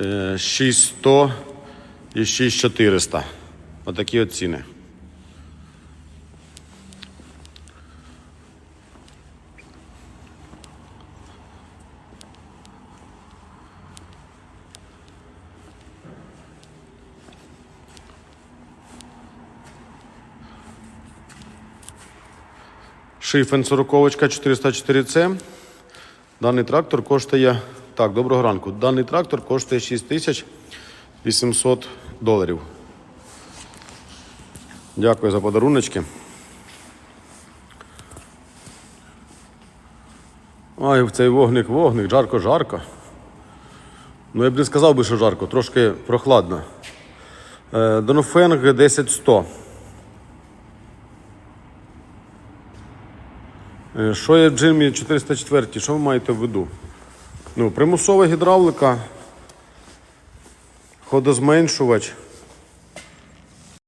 Е, 6100 і 6400. Отакі от ціни. Шифен 40 404C. Даний трактор коштує. Так, доброго ранку. Даний трактор коштує 6800 доларів. Дякую за подаруночки. Ай, в цей вогник, вогник, жарко, жарко. Ну, я б не сказав би, що жарко, трошки прохладно. Е, Донофенг 10100. Е, Що є в джимі 404? Що ви маєте в виду? Ну, примусова гідравлика, ходозменшувач,